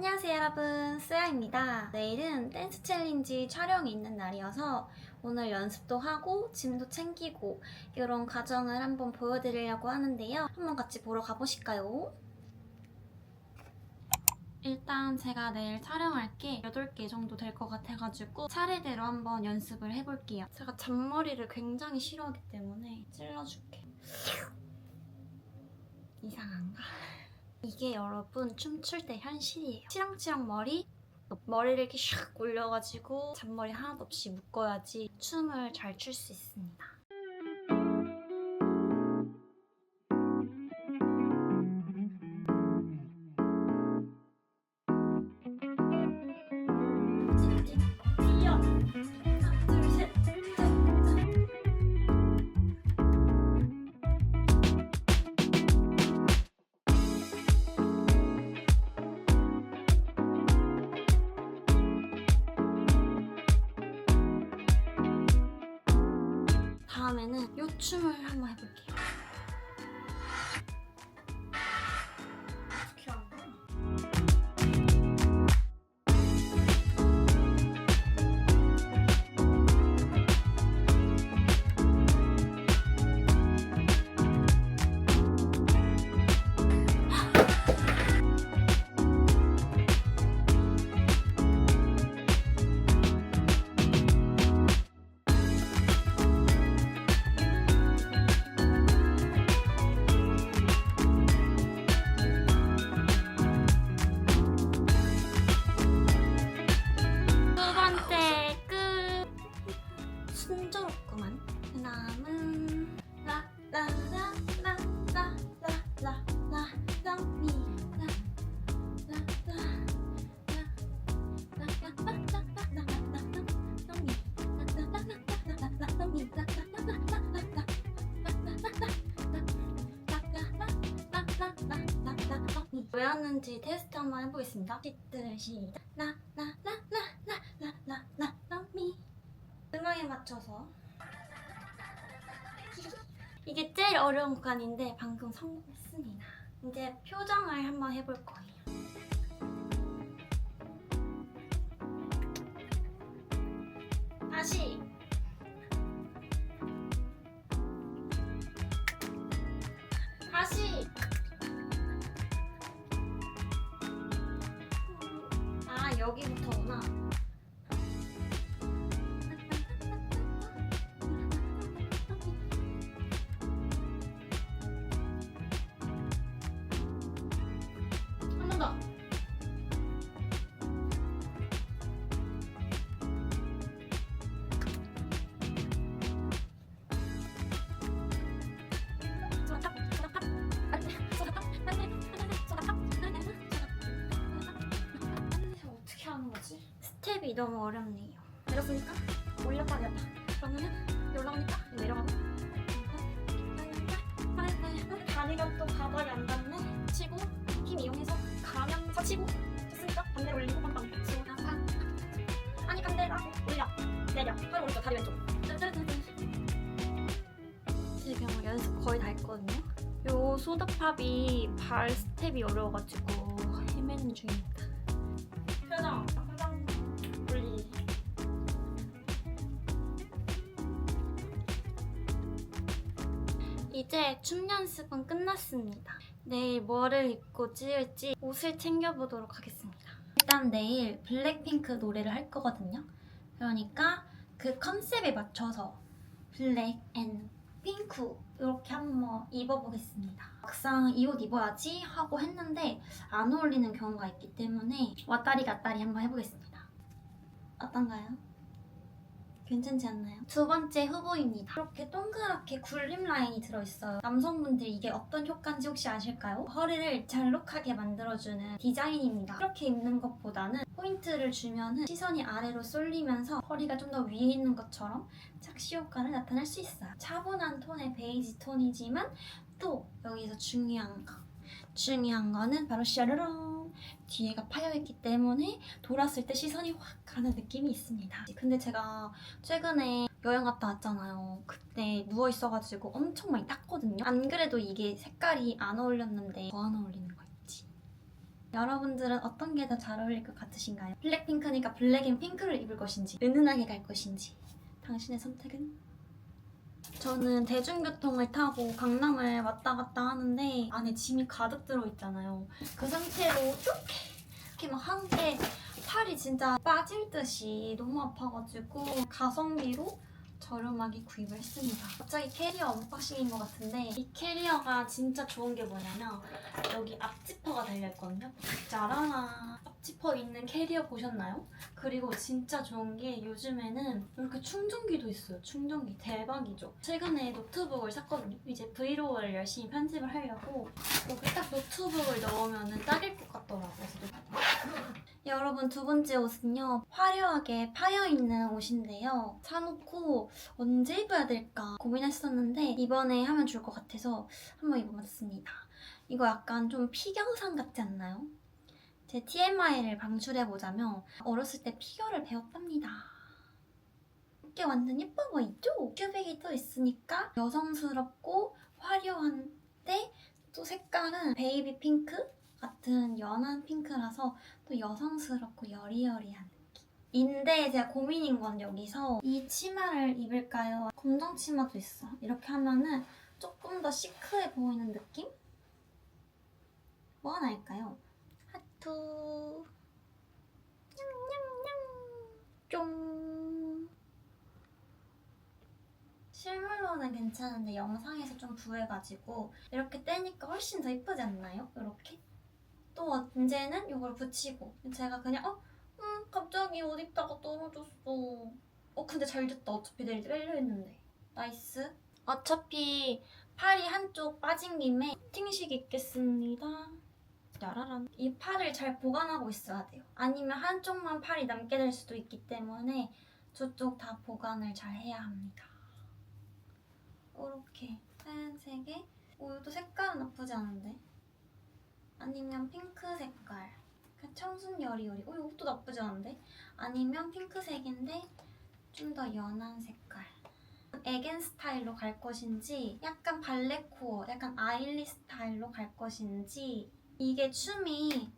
안녕하세요 여러분. 스야입니다. 내일은 댄스 챌린지 촬영이 있는 날이어서 오늘 연습도 하고 짐도 챙기고 이런 과정을 한번 보여드리려고 하는데요. 한번 같이 보러 가보실까요? 일단 제가 내일 촬영할 게 8개 정도 될 것 같아가지고 차례대로 한번 연습을 해볼게요. 제가 잔머리를 굉장히 싫어하기 때문에 찔러줄게. 이상한가? 이게 여러분 춤출 때 현실이에요. 치렁치렁 머리, 머리를 이렇게 샥 올려가지고 잔머리 하나도 없이 묶어야지 춤을 잘 출 수 있습니다. 다음에는 요 춤을 한번 해볼게요. 왜 하는지 테스트 한번 해보겠습니다. 시들 시작. 라라라라라라라라미 음악에 맞춰서 이게 제일 어려운 구간인데 방금 성공했습니다. 이제 표정을 한번 해볼 거예요. 다시 여기부터구나. 이 너무 어렵네요. 내렸으니까 올렸다 내렸다. 그러면은 올라오니까 내려가고. 다리가 또 바닥에 안 닿네. 치고 힘 이용해서 가면서 치고 됐으니까 반대로 올리고 빵빵 치고 나가. 아니 반대로 하고 올려 내려 팔 오른쪽 다리 왼쪽. 지금 연습 거의 다 했거든요. 요 소드팝이 발 스텝이 어려워가지고 헤매는 중입니다. 표정, 이제 춤 연습은 끝났습니다. 내일 뭐를 입고 찍을지 옷을 챙겨보도록 하겠습니다. 일단 내일 블랙핑크 노래를 할 거거든요. 그러니까 그 컨셉에 맞춰서 블랙 앤 핑크 이렇게 한번 입어보겠습니다. 막상 이 옷 입어야지 하고 했는데 안 어울리는 경우가 있기 때문에 왔다리 갔다리 한번 해보겠습니다. 어떤가요? 괜찮지 않나요? 두 번째 후보입니다. 이렇게 동그랗게 굴림 라인이 들어있어요. 남성분들 이게 어떤 효과인지 혹시 아실까요? 허리를 잘록하게 만들어주는 디자인입니다. 이렇게 입는 것보다는 포인트를 주면 시선이 아래로 쏠리면서 허리가 좀 더 위에 있는 것처럼 착시 효과를 나타낼 수 있어요. 차분한 톤의 베이지 톤이지만 또 여기서 중요한 거 중요한 거는 바로 샤르롱 뒤에가 파여있기 때문에 돌았을 때 시선이 확 가는 느낌이 있습니다. 근데 제가 최근에 여행 갔다 왔잖아요. 그때 누워 있어가지고 엄청 많이 땄거든요. 안 그래도 이게 색깔이 안 어울렸는데 더 안 어울리는 거 있지. 여러분들은 어떤 게 더 잘 어울릴 것 같으신가요? 블랙핑크니까 블랙 앤 핑크를 입을 것인지 은은하게 갈 것인지 당신의 선택은? 저는 대중교통을 타고 강남을 왔다 갔다 하는데 안에 짐이 가득 들어있잖아요. 그 상태로 이렇게 이렇게 막한게 팔이 진짜 빠질 듯이 너무 아파가지고 가성비로 저렴하게 구입을 했습니다. 갑자기 캐리어 언박싱인 것 같은데 이 캐리어가 진짜 좋은 게 뭐냐면 여기 앞지퍼가 달려있거든요. 짜라라 앞지퍼 있는 캐리어 보셨나요? 그리고 진짜 좋은 게 요즘에는 이렇게 충전기도 있어요. 충전기 대박이죠. 최근에 노트북을 샀거든요. 이제 브이로그를 열심히 편집을 하려고 여기 딱 노트북을 넣으면 딱일 것 같더라고요. 여러분 두 번째 옷은요 화려하게 파여있는 옷인데요 사놓고 언제 입어야 될까 고민했었는데 이번에 하면 좋을 것 같아서 한번 입어봤습니다 이거 약간 좀 피겨상 같지 않나요? 제 TMI를 방출해보자면 어렸을 때 피겨를 배웠답니다 이게 완전 예뻐 보이죠? 큐빅이 또 있으니까 여성스럽고 화려한데 또 색깔은 베이비 핑크 같은 연한 핑크라서 또 여성스럽고 여리여리한 느낌. 인데 제가 고민인 건 여기서 이 치마를 입을까요? 검정 치마도 있어. 이렇게 하면은 조금 더 시크해 보이는 느낌? 뭐 하나 할까요? 하투 냠냠냠 쫑 실물로는 괜찮은데 영상에서 좀 부해가지고 이렇게 떼니까 훨씬 더 이쁘지 않나요? 이렇게? 또 언제는 이걸 붙이고 제가 그냥 어? 음 갑자기 옷 입다가 떨어졌어. 어 근데 잘 됐다. 어차피 내일 빼려 했는데. 나이스. 어차피 팔이 한쪽 빠진 김에 피팅식 입겠습니다. 야라란 이 팔을 잘 보관하고 있어야 돼요. 아니면 한쪽만 팔이 남게 될 수도 있기 때문에 두쪽 다 보관을 잘 해야 합니다. 이렇게 하얀색에 오 이것도 색깔은 나쁘지 않은데 아니면 핑크 색깔. 그 청순 여리여리 어 이것도 나쁘지 않은데? 아니면 핑크색인데 좀 더 연한 색깔. 에겐 스타일로 갈 것인지 약간 발레 코어 약간 아일리 스타일로 갈 것인지. 이게 춤이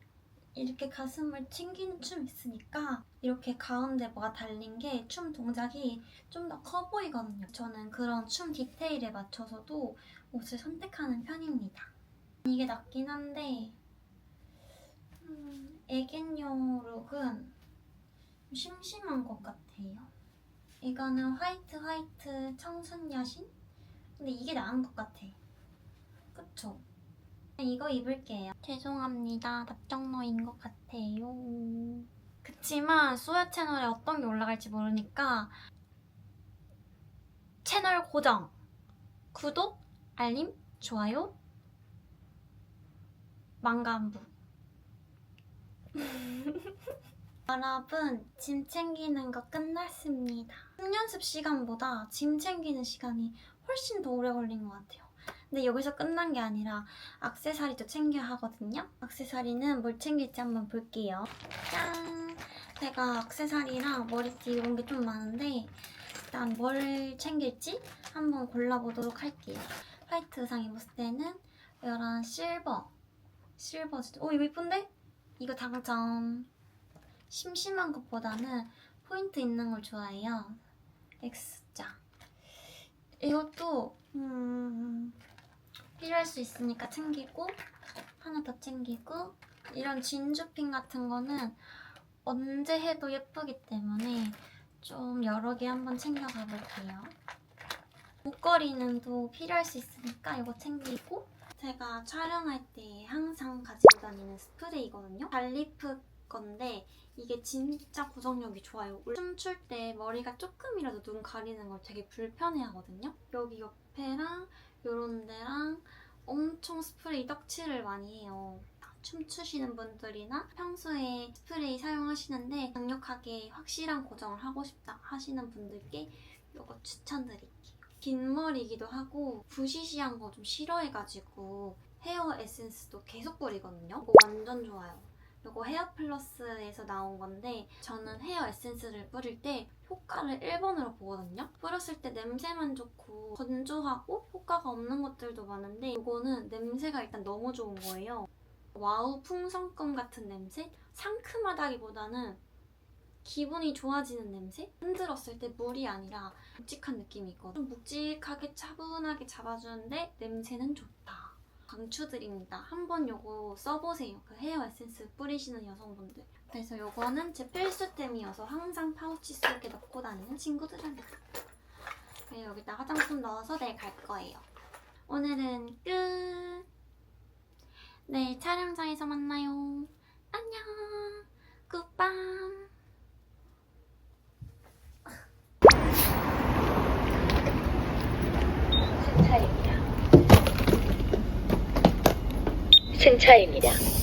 이렇게 가슴을 튕기는 춤 있으니까 이렇게 가운데 뭐가 달린 게 춤 동작이 좀 더 커 보이거든요. 저는 그런 춤 디테일에 맞춰서도 옷을 선택하는 편입니다 이게 낫긴 한데 음, 애견용 룩은 좀 심심한 것 같아요. 이거는 화이트 화이트 청순 여신? 근데 이게 나은 것 같아. 그쵸? 이거 입을게요. 죄송합니다. 답정너인 것 같아요. 그치만 소야 채널에 어떤 게 올라갈지 모르니까 채널 고정, 구독, 알림, 좋아요, 망간부. 여러분, 짐 챙기는 거 끝났습니다. 숙연습 시간보다 짐 챙기는 시간이 훨씬 더 오래 걸린 것 같아요. 근데 여기서 끝난 게 아니라 악세사리도 챙겨야 하거든요. 악세사리는 뭘 챙길지 한번 볼게요. 짠! 제가 악세사리랑 머리띠 이런 게 좀 많은데 일단 뭘 챙길지 한번 골라보도록 할게요. 화이트 의상 입었을 때는 이런 실버 실버 진짜. 오 이거 이쁜데? 이거 당첨 심심한 것보다는 포인트 있는 걸 좋아해요. X자. 이것도 음, 필요할 수 있으니까 챙기고 하나 더 챙기고 이런 진주핀 같은 거는 언제 해도 예쁘기 때문에 좀 여러 개 한번 챙겨가 볼게요. 목걸이는 또 필요할 수 있으니까 이거 챙기고 제가 촬영할 때 항상 가지고 다니는 스프레이거든요. 발리프 건데 이게 진짜 구성력이 좋아요. 춤출 때 머리가 조금이라도 눈 가리는 걸 되게 불편해 하거든요. 여기 옆에랑 요런 데랑 엄청 스프레이 떡칠을 많이 해요. 춤추시는 분들이나 평소에 스프레이 사용하시는데 강력하게 확실한 고정을 하고 싶다 하시는 분들께 이거 추천드릴게요. 긴 머리이기도 하고 부시시한 거 좀 싫어해가지고 헤어 에센스도 계속 뿌리거든요. 이거 완전 좋아요. 이거 헤어 플러스에서 나온 건데 저는 헤어 에센스를 뿌릴 때 효과를 1번으로 보거든요. 뿌렸을 때 냄새만 좋고 건조하고 효과가 없는 것들도 많은데 이거는 냄새가 일단 너무 좋은 거예요. 와우 풍선껌 같은 냄새? 상큼하다기보다는 기분이 좋아지는 냄새? 흔들었을 때 물이 아니라 묵직한 느낌이 있거든. 좀 묵직하게 차분하게 잡아주는데 냄새는 좋다. 강추드립니다. 한번 요거 써보세요. 그 헤어 에센스 뿌리시는 여성분들. 그래서 요거는 제 필수템이어서 항상 파우치 속에 넣고 다니는 친구들한테. 여기다 화장품 넣어서 내일 갈 거예요. 오늘은 끝! 내일 촬영장에서 만나요. 안녕! 굿밤! 승차입니다.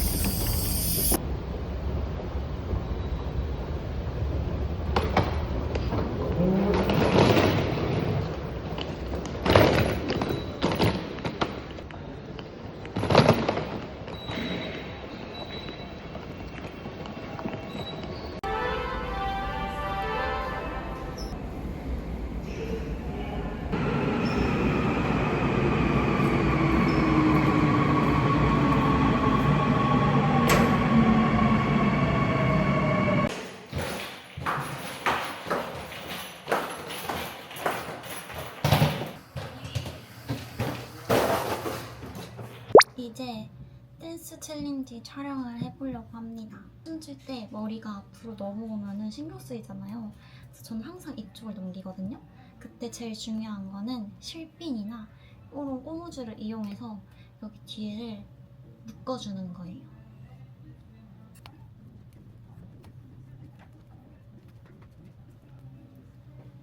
이제 댄스 챌린지 촬영을 해보려고 합니다. 춤출 때 머리가 앞으로 넘어오면 신경 쓰이잖아요. 그래서 저는 항상 이쪽을 넘기거든요. 그때 제일 중요한 거는 실핀이나 이런 고무줄을 이용해서 여기 뒤를 묶어주는 거예요.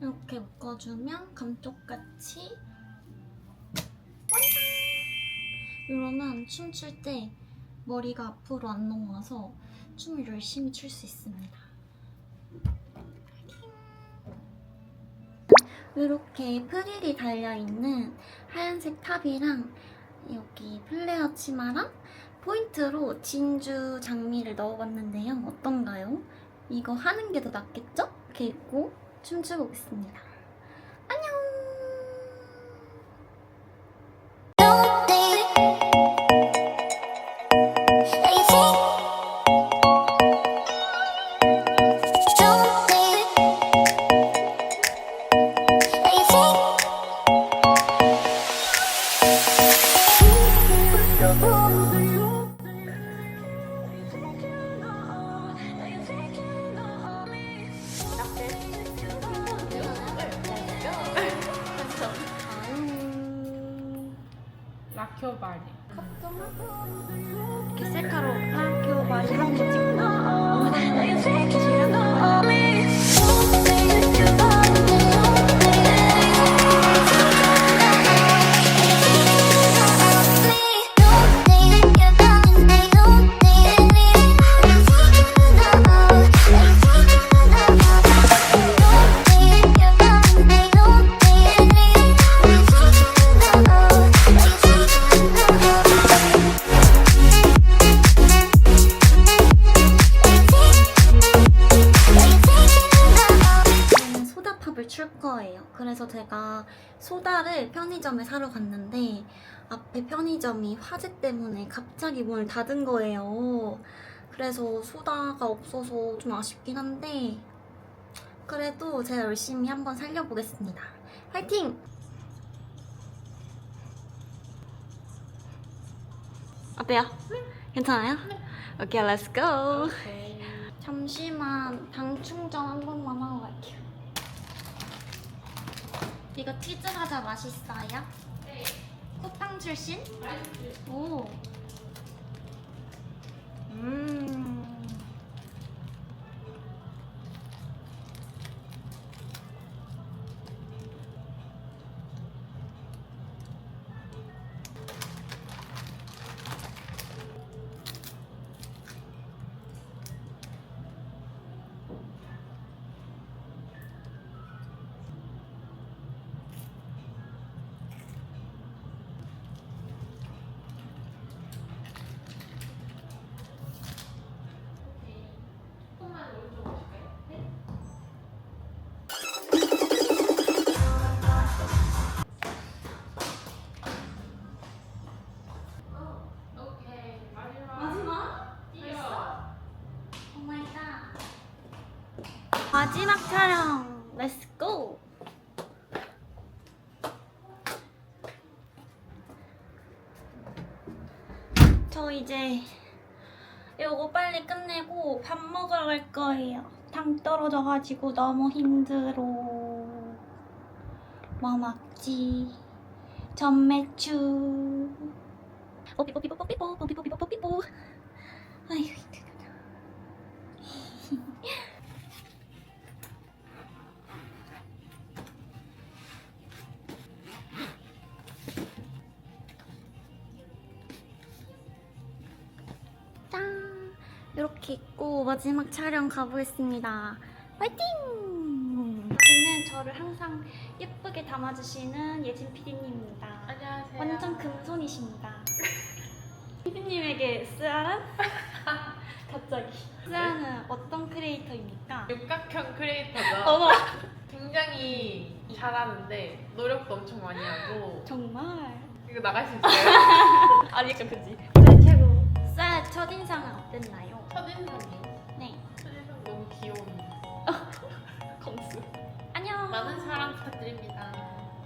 이렇게 묶어주면 감쪽같이 이러면 춤출 때 머리가 앞으로 안 넘어와서 춤을 열심히 출 수 있습니다. 이렇게 프릴이 달려있는 하얀색 탑이랑 여기 플레어 치마랑 포인트로 진주 장미를 넣어봤는데요. 어떤가요? 이거 하는 게 더 낫겠죠? 이렇게 입고 춤추고 오겠습니다. 거예요. 그래서 제가 소다를 편의점에 사러 갔는데 앞에 편의점이 화재 때문에 갑자기 문을 닫은 거예요. 그래서 소다가 없어서 좀 아쉽긴 한데 그래도 제가 열심히 한번 살려보겠습니다. 화이팅! 어때요? 괜찮아요? 오케이, 렛츠 고! 잠시만 당 충전 한 번만 하고 갈게요. 이거 치즈 과자 맛있어요? 네. 쿠팡 출신? 오. 음. 마지막 촬영 렛츠 고! 저 이제 요거 빨리 끝내고 밥 먹으러 갈 거예요. 당 떨어져가지고 너무 힘들어. 뭐 먹지? 전매추. 뽀삐뽀삐뽀 뽀삐뽀 뽀삐뽀삐뽀 뽀삐뽀. 아이 이렇게 입고 마지막 촬영 가보겠습니다. 화이팅! 여기는 저를 항상 예쁘게 담아주시는 예진 PD님입니다. 안녕하세요. 완전 금손이십니다. PD님에게 쓰아는? 갑자기. 쓰아는 어떤 크리에이터입니까? 육각형 크리에이터죠. 어머! 굉장히 잘하는데 노력도 엄청 많이 하고 정말. 이거 나갈 수 있어요? 아니, 그지. 첫, 첫인상은 어땠나요? 첫인상이요? 네. 첫인상 너무 귀여운 수 안녕. 많은 사랑 부탁드립니다.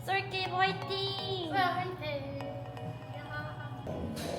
솔기 화이팅! 소야 화이팅! 안녕.